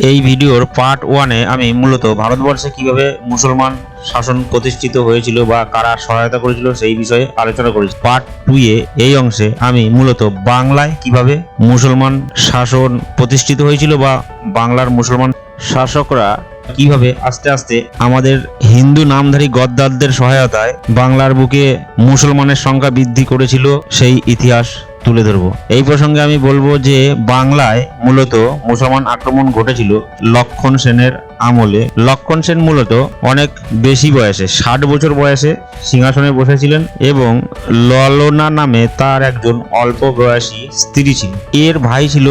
এই ভিডিওর পার্ট ওয়ানে আমি মূলত ভারতবর্ষে কীভাবে মুসলমান শাসন প্রতিষ্ঠিত হয়েছিল বা কারা সহায়তা করেছিল সেই বিষয়ে আলোচনা করেছি। পার্ট টু এ এই অংশে আমি মূলত বাংলায় কীভাবে মুসলমান শাসন প্রতিষ্ঠিত হয়েছিল বা বাংলার মুসলমান শাসকরা কীভাবে আস্তে আস্তে আমাদের হিন্দু নামধারী গদ্দারদের সহায়তায় বাংলার বুকে মুসলমানের সংখ্যা বৃদ্ধি করেছিল সেই ইতিহাস তুলে ধরবো। এই প্রসঙ্গে আমি বলব যে, বাংলায় মূলত মুসলমান আক্রমণ ঘটেছিল লক্ষণ সেনের আমলে। লক্ষণ সেন মূলত অনেক বেশি বয়সে, ষাট বছর বয়সে সিংহাসনে বসেছিলেন এবং ললনা নামে তার একজন অল্প বয়সী স্ত্রী ছিল। এর ভাই ছিল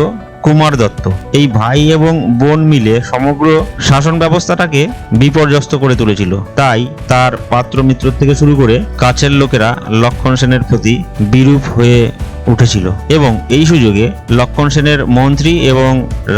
কুমার দত্ত। এই ভাই এবং বোন মিলে সমগ্র শাসন ব্যবস্থাটাকে বিপর্যস্ত করে তুলেছিল। তাই তার পাত্র মিত্র থেকে শুরু করে কাছের লোকেরা লক্ষণ সেনের প্রতি বিরূপ হয়ে উঠেছিল এবং এই সুযোগে লক্ষণ সেনের মন্ত্রী এবং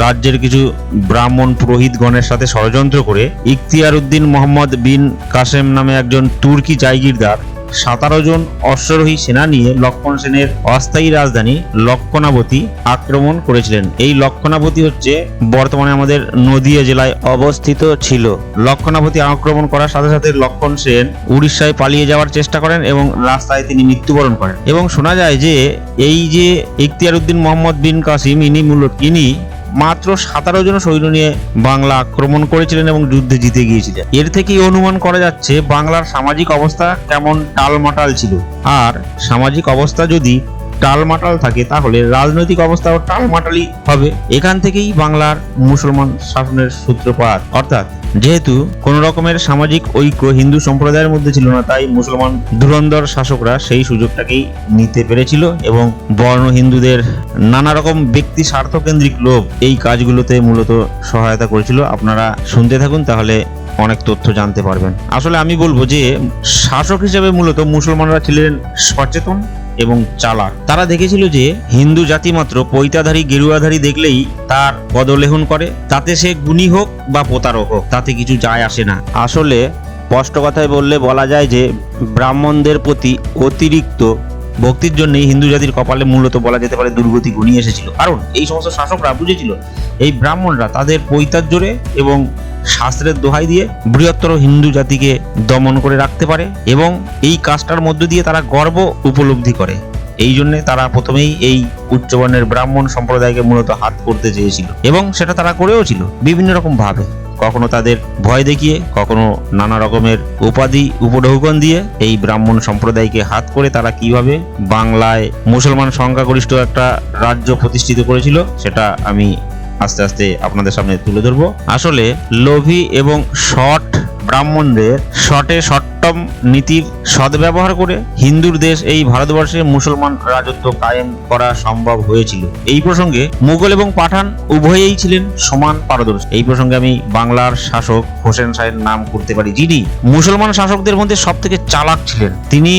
রাজ্যের কিছু ব্রাহ্মণ পুরোহিতগণের সাথে ষড়যন্ত্র করে ইখতিয়ার উদ্দিন মোহাম্মদ বিন কাসেম নামে একজন তুর্কি জায়গিরদার সতেরো জন অশ্বারোহী সেনা নিয়ে লক্ষণ সেনের অস্থায়ী রাজধানী লক্ষণাবতী আক্রমণ করেছিলেন। এই লক্ষণাবতী হচ্ছে বর্তমানে আমাদের নদিয়া জেলায় অবস্থিত ছিল। লক্ষণাবতী আক্রমণ করার সাথে সাথে লক্ষণ সেন উড়িষ্যায় পালিয়ে যাওয়ার চেষ্টা করেন এবং রাস্তায় তিনি মৃত্যুবরণ করেন। এবং শোনা যায় যে এই যে ইখতিয়ার উদ্দিন মোহাম্মদ বিন কাসিম, ইনি মূলত, ইনি মাত্র সাতারো জন সৈন্য নিয়ে বাংলা আক্রমণ করেছিলেন এবং যুদ্ধে জিতে গিয়েছিলেন। এর থেকেই অনুমান করা যাচ্ছে বাংলার সামাজিক অবস্থা কেমন টালমাটাল ছিল। আর সামাজিক অবস্থা যদি টালমাটাল থাকে, তাহলে রাজনৈতিক অবস্থাও টালমাটালই হবে। এখান থেকেই বাংলার মুসলমান শাসনের সূত্রপাত। অর্থাৎ যেহেতু কোন রকমের সামাজিক ঐক্য হিন্দু সম্প্রদায়ের মধ্যে ছিল না, তাই মুসলমান ধুরন্ধর শাসকরা সেই সুযোগটাকেই নিতে পেরেছিল এবং বর্ণ হিন্দুদের নানা রকম ব্যক্তি স্বার্থকেন্দ্রিক লোভ এই কাজগুলোতে মূলত সহায়তা করেছিল। আপনারা শুনতে থাকুন, তাহলে অনেক তথ্য জানতে পারবেন। আসলে আমি বলব যে, শাসক হিসেবে মূলত মুসলমানরা ছিলেন সচেতন এবং চালাক। তারা দেখেছিল যে হিন্দু জাতি মাত্র পৈতাধারী, গেরুয়াধারী দেখলেই তার পদলেহন করে। তাতে সে গুণী হোক বা প্রতারক হোক, তাতে কিছু যায় আসে না। আসলে স্পষ্ট কথায় বললে বলা যায় যে ব্রাহ্মণদের প্রতি অতিরিক্ত ভক্তির জন্যই হিন্দু জাতির কপালে মূলত বলা যেতে পারে দুর্গতি ঘনিয়ে এসেছিল। কারণ এই সমস্ত শাসকরা বুঝেছিল, এই ব্রাহ্মণরা তাদের পৈতার জোরে এবং শাস্ত্রের দোহাই দিয়ে বৃহত্তর হিন্দু জাতিকে দমন করে রাখতে পারে এবং এই কাজটার মধ্য দিয়ে তারা গর্ব উপলব্ধি করে। এই জন্যে তারা প্রথমেই এই উচ্চবর্ণের ব্রাহ্মণ সম্প্রদায়কে মূলত হাত করতে চেয়েছিল এবং সেটা তারা করেও ছিল বিভিন্ন রকম ভাবে। কখনো তাদের ভয় দেখিয়ে, কখনো নানা রকমের উপাধি, উপঢৌকন দিয়ে এই ব্রাহ্মণ সম্প্রদায়কে হাত করে তারা কীভাবে বাংলায় মুসলমান সংখ্যাগরিষ্ঠ একটা রাজ্য প্রতিষ্ঠিত করেছিল, সেটা আমি আস্তে আস্তে আপনাদের সামনে তুলে ধরবো। আসলে লোভী এবং শট ব্রাহ্মণদের শটে সট্টম নীতির সদ্ব্যবহার করে হিন্দুর দেশ এই ভারতবর্ষে মুসলমান রাজত্ব কায়েম করা সম্ভব হয়েছিল। এই প্রসঙ্গে মুঘল এবং পাঠান উভয়েই ছিলেন সমান পারদর্শী। এই প্রসঙ্গে আমি বাংলার শাসক হোসেন শাহের নাম করতে পারি। যিনি মুসলমান শাসকদের মধ্যে সব থেকে চালাক ছিলেন। তিনি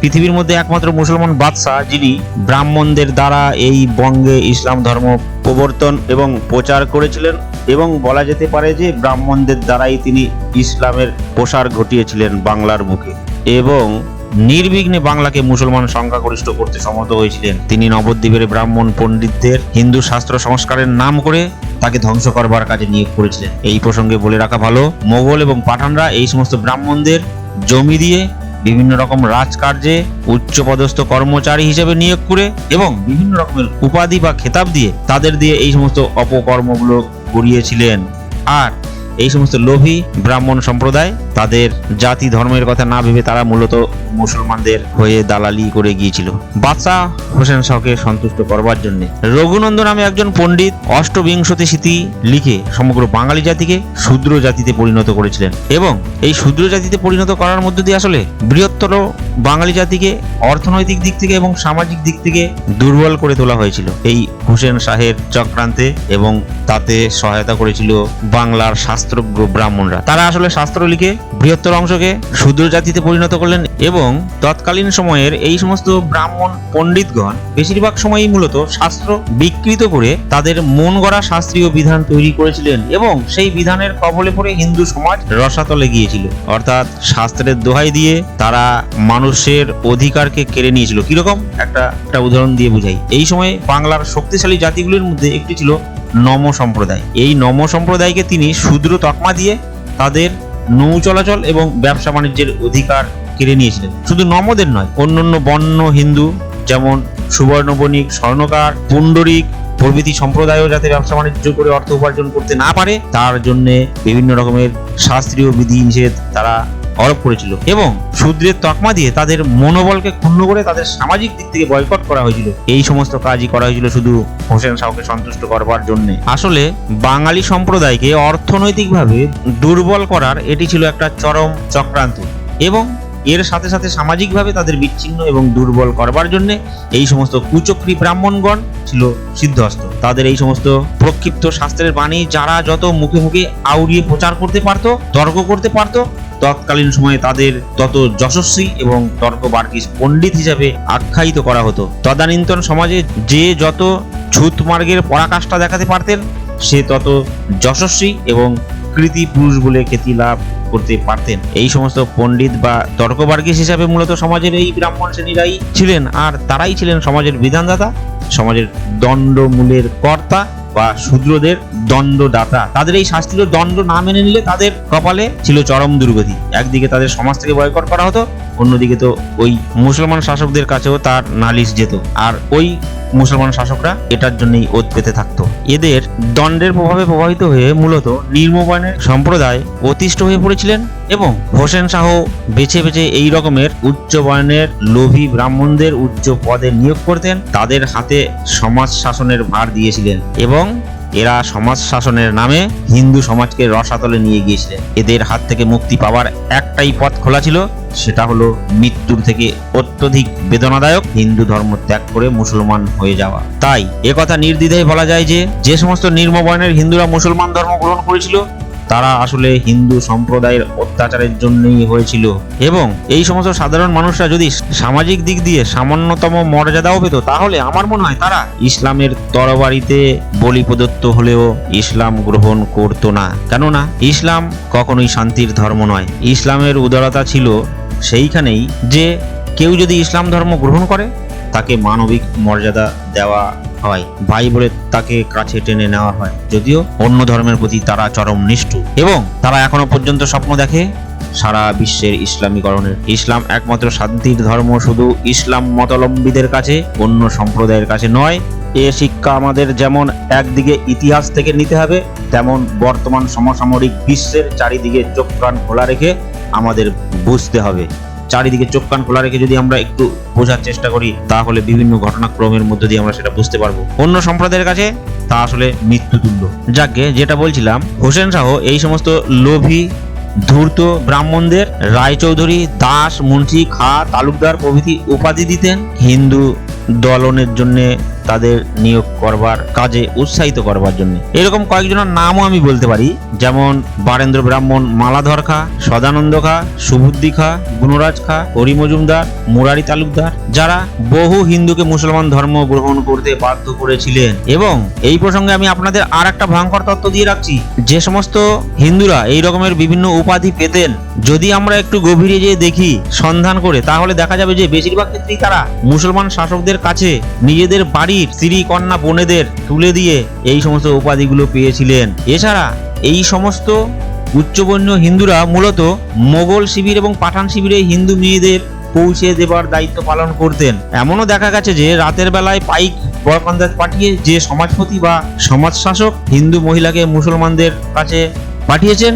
পৃথিবীর মধ্যে একমাত্র মুসলমান বাদশাহ, যিনি ব্রাহ্মণদের দ্বারা এই বঙ্গে ইসলাম ধর্ম প্রবর্তন এবং প্রচার করেছিলেন এবং বলা যেতে পারে যে ব্রাহ্মণদের দ্বারাই তিনি ইসলামের প্রসার ঘটিয়েছিলেন বাংলার বুকে। এবং নির্বিঘ্নে বাংলাকে মুসলমান সংখ্যাগরিষ্ঠ করতে সমর্থ হয়েছিলেন। তিনি নবদ্বীপের ব্রাহ্মণ পণ্ডিতদের হিন্দু শাস্ত্র সংস্কারের নাম করে তাকে ধ্বংস করবার কাজে নিয়োগ করেছিলেন। এই প্রসঙ্গে বলে রাখা ভালো, মোগল এবং পাঠানরা এই সমস্ত ব্রাহ্মণদের জমি দিয়ে বিভিন্ন রকম রাজকার্যে উচ্চপদস্থ কর্মচারী হিসেবে নিয়োগ করে এবং বিভিন্ন রকমের উপাধি বা খেতাব দিয়ে তাদের দিয়ে এই সমস্ত অপকর্মগুলো করিয়েছিলেন। আর এই সমস্ত লোভী ব্রাহ্মণ সম্প্রদায় তাদের জাতি ধর্মের কথা না ভেবে তারা মূলত মুসলমানদের হয়ে দালালি করে গিয়েছিল। বাদশাহ হোসেন শাহকে সন্তুষ্ট করবার জন্য রঘুনন্দ নামে একজন পণ্ডিত অষ্টবিংশতি স্মৃতি লিখে সমগ্র বাঙালি জাতিকে শূদ্র জাতিতে পরিণত করেছিলেন এবং এই শূদ্র জাতিতে পরিণত করার মধ্য দিয়ে আসলে বৃহত্তর বাঙালি জাতিকে অর্থনৈতিক দিক থেকে এবং সামাজিক দিক থেকে দুর্বল করে তোলা হয়েছিল। এই হোসেন শাহের চক্রান্তে এবং তাতে সহায়তা করেছিল বাংলার শাস্ত্রজ্ঞ ব্রাহ্মণরা। তারা আসলে শাস্ত্র লিখে বৃহত্তর অংশকে শূদ্র জাতিতে পরিণত করলেন এবং তৎকালীন সময়ের এই সমস্ত ব্রাহ্মণ পণ্ডিতগণ বেশিরভাগ সময়ই মূলত শাস্ত্র বিকৃত করে তাদের মন গড়া শাস্ত্রীয় বিধান তৈরি করেছিলেন এবং সেই বিধানের কবলে পড়ে হিন্দু সমাজ রসাতলে গিয়েছিল। অর্থাৎ শাস্ত্রের দোহাই দিয়ে তারা মানুষের অধিকারকে কেড়ে নিয়েছিল। কীরকম? একটা একটা উদাহরণ দিয়ে বুঝাই। এই সময় বাংলার শক্তিশালী জাতিগুলির মধ্যে একটি ছিল নম সম্প্রদায়। এই নম সম্প্রদায়কে তিনি শূদ্র তকমা দিয়ে তাদের নৌ চলাচল এবং ব্যবসা বাণিজ্যের অধিকার কেড়ে নিয়েছিলেন শুধু নমদের নয়, অন্যান্য বন্য হিন্দু যেমন সুবর্ণবণিক স্বর্ণকার, পুণ্ডরিক প্রভৃতি সম্প্রদায়ও যাতে ব্যবসা বাণিজ্য করে অর্থ উপার্জন করতে না পারে, তার জন্য বিভিন্ন রকমের শাস্ত্রীয় বিধি নিষেধ তারা আরোপ করেছিল এবং শূদ্রের তকমা দিয়ে তাদের মনোবলকে ক্ষুণ্ণ করে তাদের সামাজিক দিক থেকে বয়কট করা হয়েছিল। এই সমস্ত কাজই করা হয়েছিল শুধু হোসেন শাহকে সন্তুষ্ট করবার জন্য। আসলে বাঙালি সম্প্রদায়কে অর্থনৈতিকভাবে দুর্বল করার এটি ছিল একটা চরম চক্রান্ত এবং এর সাথে সাথে সামাজিকভাবে তাদের বিচ্ছিন্ন এবং দুর্বল করবার জন্য এই সমস্ত কুচক্রী ব্রাহ্মণগণ ছিল সিদ্ধহস্ত। তাদের এই সমস্ত প্রক্ষিপ্ত শাস্ত্রের বাণী যারা যত মুখে মুখে আউড়িয়ে প্রচার করতে পারতো, তর্ক করতে পারতো, তৎকালীন সময়ে তাদের তত যশস্বী এবং তর্ক তর্কবার্গিস পণ্ডিত হিসাবে আখ্যায়িত করা হতো। তদানীন্তন সমাজে যে যত ছুত মার্গের পরাকাষ্ঠা দেখাতে পারতেন, সে তত যশস্বী এবং কৃতি পুরুষ বলে খ্যাতি লাভ করতে পারতেন। এই সমস্ত পণ্ডিত বা তর্কবার্গিস হিসাবে মূলত সমাজের এই ব্রাহ্মণ শ্রেণীরাই ছিলেন, আর তারাই ছিলেন সমাজের বিধানদাতা, সমাজের দণ্ডমূলের কর্তা বা শূদ্রদের দণ্ডদাতা। তাদের এই শাস্তির দণ্ড না মেনে নিলে তাদের কপালে ছিল চরম দুর্গতি। একদিকে তাদের সমাজ থেকে বয়কট করা হতো, অন্যদিকে তো ওই মুসলমান শাসকদের কাছেও তার নালিশ যেত। আর ওই মুসলমান শাসকরা এটার জন্যই ওত পেতে থাকতো। এদের দণ্ডের প্রভাবে প্রভাবিত হয়ে মূলত নির্মবানের সম্প্রদায় অতিষ্ঠ হয়ে পড়েছিলেন এবং হোসেন শাহ বেছে বেছে এই রকমের উচ্চ বয়নের লোভী ব্রাহ্মণদের উচ্চ পদে নিয়োগ করতেন। তাদের হাতে সমাজ শাসনের ভার দিয়েছিলেন এবং এরা সমাজ শাসনের নামে হিন্দু সমাজকে রসাতলে নিয়ে গিয়েছিলেন। এদের হাত থেকে মুক্তি পাওয়ার একটাই পথ খোলা ছিল, সেটা হলো মৃত্যুর থেকে অত্যধিক বেদনাদায়ক হিন্দু ধর্ম ত্যাগ করে মুসলমান হয়ে যাওয়া। তাই একথা নির্দ্বিধায় বলা যায় যে যে সমস্ত নির্মবর্ণের হিন্দুরা মুসলমান ধর্ম গ্রহণ করেছিল তারা আসলে হিন্দু সম্প্রদায়ের অত্যাচারের জন্যই হয়েছিল। এবং এই সমস্ত সাধারণ মানুষরা যদি সামাজিক দিক দিয়ে সামান্যতম মর্যাদাও পেত, তাহলে আমার মনে হয় তারা ইসলামের তরবারিতে বলি প্রদত্ত হলেও ইসলাম গ্রহণ করতো না। কেননা, ইসলাম কখনোই শান্তির ধর্ম নয়। ইসলামের উদারতা ছিল সেইখানেই যে কেউ যদি ইসলাম ধর্ম গ্রহণ করে, তাকে মানবিক মর্যাদা দেওয়া হয়, ভাই বলে তাকে কাছে টেনে নেওয়া হয়। যদিও অন্য ধর্মের প্রতি তারা চরম নিষ্ঠু এবং তারা এখনও পর্যন্ত স্বপ্ন দেখে সারা বিশ্বের ইসলামীকরণের। ইসলাম একমাত্র শান্তির ধর্ম, শুধু ইসলাম মতাবলম্বীদের কাছে, অন্য সম্প্রদায়ের কাছে নয়। এ শিক্ষা আমাদের যেমন একদিকে ইতিহাস থেকে নিতে হবে, তেমন বর্তমান সমসাময়িক বিশ্বের চারিদিকে চোখ কান খোলা রেখে আমাদের বুঝতে হবে। চারিদিকে চোখ কান খোলা রেখে যদি আমরা একটু বোঝার চেষ্টা করি, তাহলে বিভিন্ন ঘটনাক্রমের মধ্যে দিয়ে আমরা সেটা বুঝতে পারব। অন্য সম্প্রদায়ের কাছে তা আসলে মৃত্যুতুল্য যাকে যেটা বলছিলাম, হোসেন শাহ এই সমস্ত লোভী, ধূর্ত ব্রাহ্মণদের রায়চৌধুরী, দাস, মুন্সি, খা, তালুকদার প্রভৃতি উপাধি দিতেন হিন্দু দলনের জন্য তাদের নিয়োগ করবার, কাজে উৎসাহিত করবার জন্য। এরকম কয়েকজনের নামও আমি বলতে পারি, যেমন বারেন্দ্র ব্রাহ্মণ মালাধর খা, সদানন্দ খা, সুবুদ্ধি খা, গুণরাজ খা, হরি মজুমদার, মুরারি তালুকদার, যারা বহু হিন্দুকে মুসলমান ধর্ম গ্রহণ করতে বাধ্য করেছিলেন। এবং এই প্রসঙ্গে আমি আপনাদের আর একটা ভয়ঙ্কর তত্ত্ব দিয়ে রাখছি, যে সমস্ত হিন্দুরা এই রকমের বিভিন্ন উপাধি পেতেন যদি আমরা একটু গভীরে যেয়ে দেখি, সন্ধান করে, তাহলে দেখা যাবে যে বেশিরভাগ ক্ষেত্রেই তারা মুসলমান শাসকদের কাছে নিজেদের বাড়ির স্ত্রী কন্যা বোনেদের তুলে দিয়ে এই সমস্ত উপাধিগুলো পেয়েছিলেন। এছাড়া এই সমস্ত উচ্চবর্ণ হিন্দুরা মূলত মোগল শিবির এবং পাঠান শিবিরে হিন্দু মেয়েদের পৌঁছে দেবার দায়িত্ব পালন করতেন। এমনও দেখা গেছে যে রাতের বেলায় পাইক বরকন্দাজ পাঠিয়ে যে সমাজপতি বা সমাজ শাসক হিন্দু মহিলাকে মুসলমানদের কাছে পাঠিয়েছেন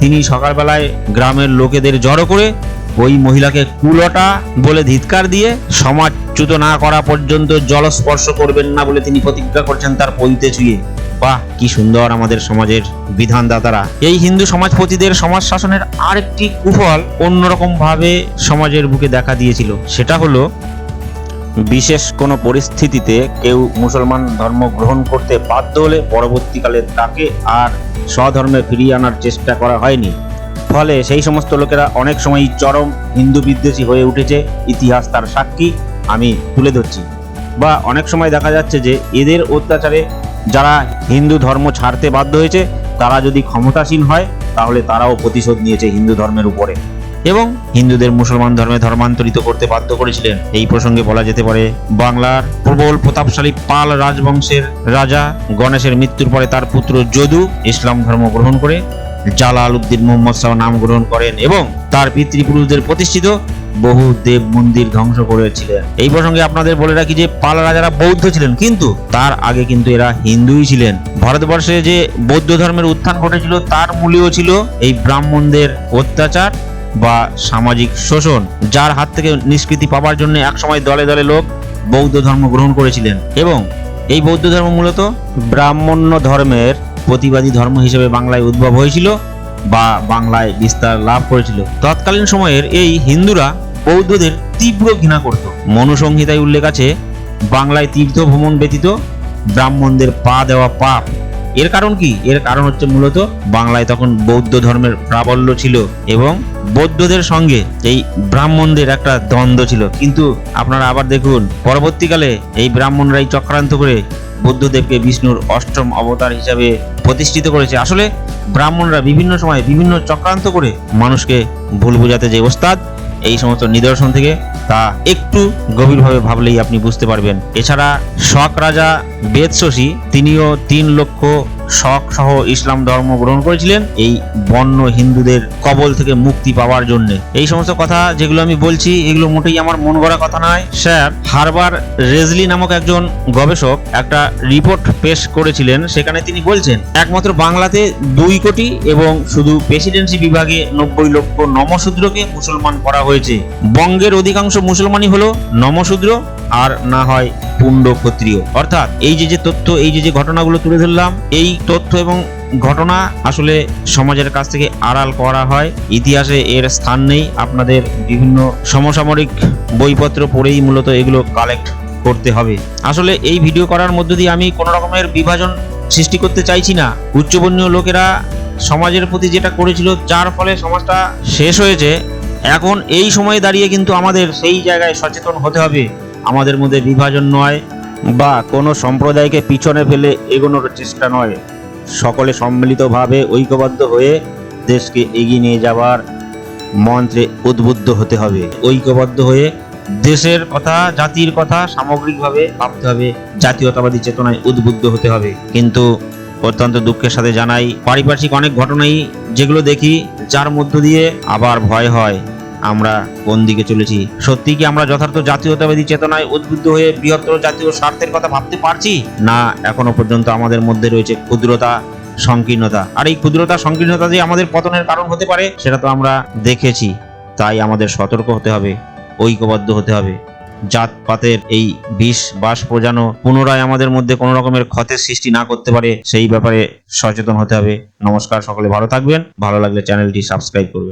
তিনি সকালবেলায় গ্রামের লোকেদের জড়ো করে ওই মহিলাকে কুলটা বলে ধিৎকার দিয়ে সমাজচ্যুত না করা পর্যন্ত জলস্পর্শ করবেন না বলে তিনি প্রতিজ্ঞা করছেন তার পইতে ছুঁয়ে। বাহ, কি সুন্দর আমাদের সমাজের বিধানদাতারা। এই হিন্দু সমাজপতিদের সমাজ শাসনের আরেকটি কুফল অন্যরকম ভাবে সমাজের বুকে দেখা দিয়েছিল। সেটা হলো বিশেষ কোনো পরিস্থিতিতে কেউ মুসলমান ধর্ম গ্রহণ করতে বাধ্য হলে পরবর্তীকালে তাকে আর স্বধর্মে ফিরিয়ে আনার চেষ্টা করা হয়নি। ফলে সেই সমস্ত লোকেরা অনেক সময় চরম হিন্দু বিদ্বেষী হয়ে উঠেছে। ইতিহাস তার সাক্ষী, আমি তুলে ধরছি। বা অনেক সময় দেখা যাচ্ছে যে এদের অত্যাচারে যারা হিন্দু ধর্ম ছাড়তে বাধ্য হয়েছে, তারা যদি ক্ষমতাসীন হয়, তাহলে তারাও প্রতিশোধ নিয়েছে হিন্দু ধর্মের উপরে। এবং হিন্দুদের মুসলমান ধর্মে ধর্মান্তরিত করতে বাধ্য করেছিলেন। এই প্রসঙ্গে বলা যেতে পারে, বাংলার প্রবল প্রতাপশালী পাল রাজবংশের রাজা গণেশের মৃত্যুর পরে তার পুত্র যদু ইসলাম ধর্ম গ্রহণ করে জালাল উদ্দিন মোহাম্মদ শাহ নাম গ্রহণ করেন এবং তার পিতৃপুরুষদের প্রতিষ্ঠিত বহু দেব মন্দির ধ্বংস করেছিলেন। এই প্রসঙ্গে আপনাদের বলে রাখি যে, পাল রাজারা বৌদ্ধ ছিলেন, কিন্তু তার আগে কিন্তু এরা হিন্দুই ছিলেন। ভারতবর্ষে যে বৌদ্ধ ধর্মের উত্থান ঘটেছিল, তার মূলেও ছিল এই ব্রাহ্মণদের অত্যাচার বা সামাজিক শোষণ, যার হাত থেকে নিষ্কৃতি পাওয়ার জন্য একসময় দলে দলে লোক বৌদ্ধ ধর্ম গ্রহণ করেছিলেন এবং এই বৌদ্ধ ধর্ম মূলত ব্রাহ্মণ্য ধর্মের প্রতিবাদী ধর্ম হিসেবে বাংলায় উদ্ভব হয়েছিল বা বাংলায় বিস্তার লাভ করেছিল। তৎকালীন সময়ের এই হিন্দুরা বৌদ্ধদের তীব্র ঘৃণা করত। মনুসংহিতায় উল্লেখ আছে, বাংলায় তীর্থ ভ্রমণ ব্যতীত ব্রাহ্মণদের পা দেওয়া পাপ। এর কারণ কি? এর কারণ হচ্ছে মূলত বাংলায় তখন বৌদ্ধ ধর্মের প্রাবল্য ছিল এবং বৌদ্ধদের সঙ্গে এই ব্রাহ্মণদের একটা দ্বন্দ্ব ছিল। কিন্তু আপনারা আবার দেখুন, পরবর্তীকালে এই ব্রাহ্মণরাই চক্রান্ত করে বুদ্ধদেবকে বিষ্ণুর অষ্টম অবতার হিসাবে প্রতিষ্ঠিত করেছে। আসলে ব্রাহ্মণরা বিভিন্ন সময় বিভিন্ন চক্রান্ত করে মানুষকে ভুল বোঝাতে যে ওস্তাদ এই সমস্ত নিদর্শন থেকে তা একটু গভীরভাবে ভাবলেই আপনি বুঝতে পারবেন। এছাড়া শক রাজা বেদশী তিনিও তিন লক্ষ শক সহ ইসলাম ধর্ম গ্রহণ করেছিলেন এই বন্য হিন্দুদের কবল থেকে মুক্তি পাওয়ার জন্য। এই সমস্ত কথা যেগুলো আমি বলছি, এগুলো মোটেই আমার মন গড়া কথা নয়। স্যার, হারবার রেজলি নামক একজন গবেষক একটা রিপোর্ট পেশ করেছিলেন, সেখানে তিনি বলছেন, একমাত্র বাংলাতে দুই কোটি এবং শুধু প্রেসিডেন্সি বিভাগে নব্বই লক্ষ নমশূদ্রকে মুসলমান করা হয়েছে। বঙ্গের অধিকাংশ মুসলমানই হলো নমশূদ্র। আর না হয় পুণ্ড ক্ষত্রিয়। অর্থাৎ এই যে যে তথ্য, এই যে যে ঘটনাগুলো তুলে ধরলাম, এই তথ্য এবং ঘটনা আসলে সমাজের কাছ থেকে আড়াল করা হয়। ইতিহাসে এর স্থান নেই। আপনাদের বিভিন্ন সমসাময়িক বইপত্র পড়েই মূলত এগুলো কালেক্ট করতে হবে। আসলে এই ভিডিও করার মধ্য দিয়ে আমি কোনো রকমের বিভাজন সৃষ্টি করতে চাইছি না। উচ্চবর্ণীয় লোকেরা সমাজের প্রতি যেটা করেছিল, যার ফলে সমাজটা শেষ হয়েছে। এখন এই সময়ে দাঁড়িয়ে কিন্তু আমাদের সেই জায়গায় সচেতন হতে হবে। আমাদের মধ্যে বিভাজন নয় বা কোনো সম্প্রদায়কে পিছনে ফেলে এগোনোর চেষ্টা নয়। সকলে সম্মিলিতভাবে ঐক্যবদ্ধ হয়ে দেশকে এগিয়ে নিয়ে যাওয়ার মন্ত্রে উদ্বুদ্ধ হতে হবে। ঐক্যবদ্ধ হয়ে দেশের কথা, জাতির কথা সামগ্রিকভাবে ভাবতে হবে। জাতীয়তাবাদী চেতনায় উদ্বুদ্ধ হতে হবে। কিন্তু অত্যন্ত দুঃখের সাথে জানাই, পারিপার্শ্বিক অনেক ঘটনাই যেগুলো দেখি, যার মধ্য দিয়ে আবার ভয় হয়। আমরা কোন দিকে চলেছি? সত্যি কি আমরা যথার্থ জাতীয়তাবাদী চেতনায় উদ্বুদ্ধ হয়ে বৃহত্তর জাতীয় স্বার্থের কথা ভাবতে পারছি? না, এখনও পর্যন্ত আমাদের মধ্যে রয়েছে ক্ষুদ্রতা, সংকীর্ণতা। আর এই ক্ষুদ্রতা, সংকীর্ণতা যে আমাদের পতনের কারণ হতে পারে, সেটা তো আমরা দেখেছি। তাই আমাদের সতর্ক হতে হবে, ঐক্যবদ্ধ হতে হবে। জাতপাতের এই বিষ বাস প্রজানো পুনরায় আমাদের মধ্যে কোনো রকমের ক্ষতের সৃষ্টি না করতে পারে, সেই ব্যাপারে সচেতন হতে হবে। নমস্কার, সকলে ভালো থাকবেন। ভালো লাগলে চ্যানেলটি সাবস্ক্রাইব করবেন।